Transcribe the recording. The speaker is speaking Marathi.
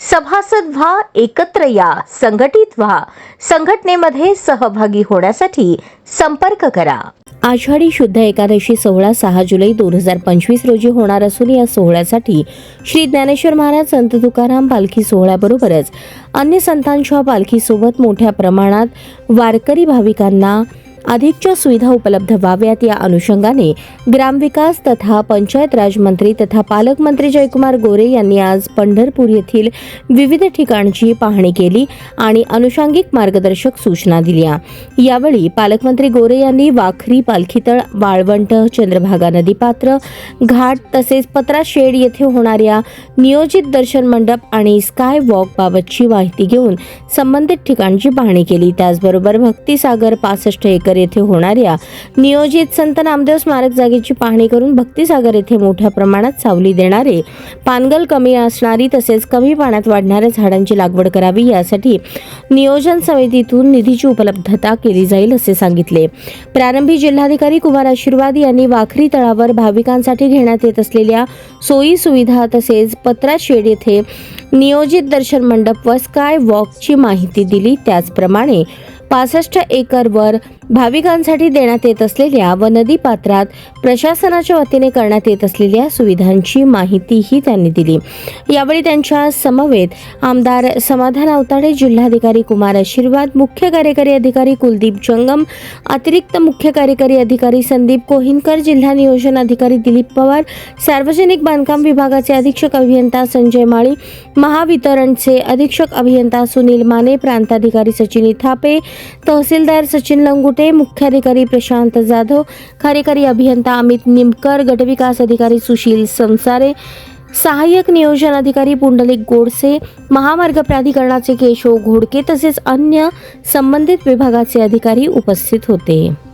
सभासद व्हा एकत्र या संघटित व्हा. संघटनेमध्ये सहभागी होण्यासाठी संपर्क करा. आषाढी शुद्ध एकादशी सोहळा सहा जुलै दोन हजार पंचवीस रोजी होणार असून या सोहळ्यासाठी श्री ज्ञानेश्वर महाराज संत तुकाराम पालखी सोहळ्याबरोबरच अन्य संतांच्या पालखीसोबत मोठ्या प्रमाणात वारकरी भाविकांना अधिकच्या सुविधा उपलब्ध व्हाव्यात या अनुषंगाने ग्रामविकास तथा पंचायत राज मंत्री तथा पालकमंत्री जयकुमार गोरे यांनी आज पंढरपूर येथील विविध ठिकाणची पाहणी केली आणि अनुषंगिक मार्गदर्शक सूचना दिल्या. यावेळी पालकमंत्री गोरे यांनी वाखरी पालखीतळ वाळवंट चंद्रभागा नदीपात्र घाट तसेच पत्रा शेड येथे होणाऱ्या नियोजित दर्शन मंडप आणि स्काय वॉक बाबतची माहिती घेऊन संबंधित ठिकाणची पाहणी केली. त्याचबरोबर भक्तिसागर पासष्ट एकर येथे होणाऱ्या नियोजित संत नामदेव स्मारक जागेची पाहणी करून भक्तिसागर येथे मोठ्या प्रमाणात सावली देणारे पानगल कमी असणारी तसेच कमी पाण्यात वाढणाऱ्या झाडांची लागवड करावी यासाठी नियोजन समितीतून निधीची उपलब्धता केली जाईल असे सांगितले. प्रारंभी जिल्हाधिकारी कुमार आशीर्वाद यांनी वाखरी तळावर भाविकांसाठी घेण्यात येत असलेल्या सोयी सुविधा तसेच पत्रा शेड येथे नियोजित दर्शन मंडप व स्काय वॉकची माहिती दिली. त्याचप्रमाणे पासष्ट एकरवर भाविकांसाठी देण्यात येत असलेल्या व नदी पात्रात प्रशासनाच्या वतीने करण्यात येत असलेल्या सुविधांची माहितीही त्यांनी दिली. यावेळी त्यांच्या समवेत आमदार समाधान अवताडे जिल्हाधिकारी कुमार आशीर्वाद मुख्य कार्यकारी अधिकारी कुलदीप जंगम अतिरिक्त मुख्य कार्यकारी अधिकारी संदीप कोहिनकर जिल्हा नियोजन अधिकारी दिलीप पवार सार्वजनिक बांधकाम विभागाचे अधीक्षक अभियंता संजय माळी महावितरणचे अधीक्षक अभियंता सुनील माने प्रांताधिकारी सचिन थापे तहसीलदार सचिन लंगुटे मुख्याधिकारी प्रशांत जाधव कार्यकारी अभियंता अमित निमकर गटविकास अधिकारी सुशील संसारे सहाय्यक नियोजन अधिकारी पुंडलिक गोडसे महामार्ग प्राधिकरणाचे केशव घोडके तसेच अन्य संबंधित विभागाचे अधिकारी उपस्थित होते.